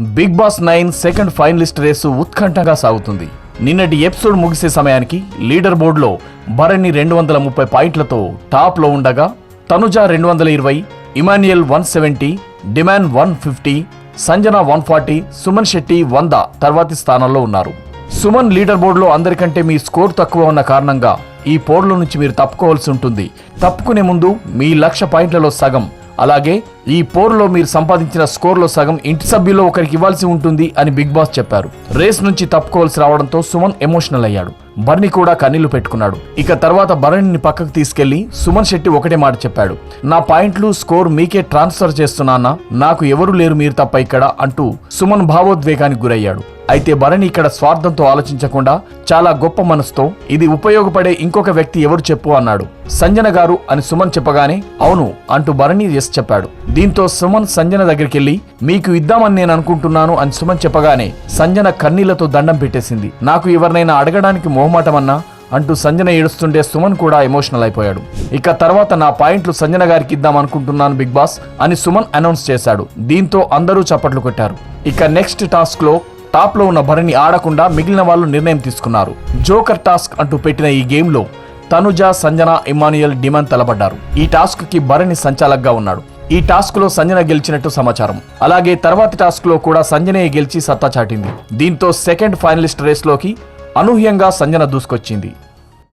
Bigg Boss nine second finalist race ఉత్కంఠగా సాగుతుంది. నిన్నటి ఎపిసోడ్ ముగిసే సమయానికి లీడర్ బోర్డులో భరణి రెండు వందల ముప్పై పాయింట్లతో టాప్లో ఉండగా తనుజ రెండు వందల ఇరవై Emmanuel one seventy Demon one fifty Sanjana one forty Suman Shetty వంద తర్వాతి స్థానంలో ఉన్నారు. సుమన్ లీడర్ బోర్డులో అందరికంటే మీ స్కోర్ తక్కువ ఉన్న కారణంగా ఈ పోర్లో నుంచి మీరు తప్పుకోవాల్సి ఉంటుంది. తప్పుకునే ముందు మీ లక్ష పాయింట్లలో సగం అలాగే ఈ పోరులో మీరు సంపాదించిన స్కోర్లో సగం ఇంటి సభ్యుల్లో ఒకరికి ఇవ్వాల్సి ఉంటుంది అని బిగ్ బాస్ చెప్పారు. రేస్ నుంచి తప్పుకోవాల్సి రావడంతో సుమన్ ఎమోషనల్ అయ్యాడు. బర్ని కూడా కన్నీళ్ళు పెట్టుకున్నాడు. ఇక తర్వాత భరణిని పక్కకు తీసుకెళ్ళి సుమన్ శెట్టి ఒకటే మాట చెప్పాడు. నా పాయింట్లు స్కోర్ మీకే ట్రాన్స్ఫర్ చేస్తున్నానా? నాకు ఎవరు లేరు మీరు తప్ప ఇక్కడ అంటూ సుమన్ భావోద్వేగానికి గురయ్యాడు. అయితే భరణి ఇక్కడ స్వార్థంతో ఆలోచించకుండా చాలా గొప్ప మనసుతో ఇది ఉపయోగపడే ఇంకొక వ్యక్తి ఎవరు చెప్పు అన్నాడు. సంజన గారు అని సుమన్ చెప్పగానే అవును అంటూ భరణి ఎస్ చెప్పాడు. దీంతో సుమన్ సంజన దగ్గరికి వెళ్ళి మీకు ఇద్దామని నేను అనుకుంటున్నాను అని సుమన్ చెప్పగానే సంజన కన్నీళ్ళతో దండం పెట్టేసింది. నాకు ఎవరినైనా అడగడానికి మొహమాటమన్నా? అంటూ సంజన ఏడుస్తుంటే సుమన్ కూడా ఎమోషనల్ అయిపోయాడు. ఇక తర్వాత నా పాయింట్లు సంజన గారికి ఇద్దాం అనుకుంటున్నాను బిగ్ బాస్ అని సుమన్ అనౌన్స్ చేశాడు. దీంతో అందరూ చప్పట్లు కొట్టారు. ఇక నెక్స్ట్ టాస్క్లో టాప్లో ఉన్న భరణి ఆడకుండా మిగిలిన వాళ్ళు నిర్ణయం తీసుకున్నారు. జోకర్ టాస్క్ అంటూ పెట్టిన ఈ గేమ్లో తనుజ సంజన ఇమానుయల్ డిమాండ్ తలపడ్డారు. ఈ టాస్క్కి భరణి సంచాలక్గా ఉన్నాడు. ఈ టాస్క్లో సంజన గెలిచినట్టు సమాచారం. అలాగే తర్వాతి టాస్క్లో కూడా సంజనే గెలిచి సత్తా చాటింది. దీంతో సెకండ్ ఫైనలిస్ట్ రేస్లోకి అనూహ్యంగా సంజన దూసుకొచ్చింది.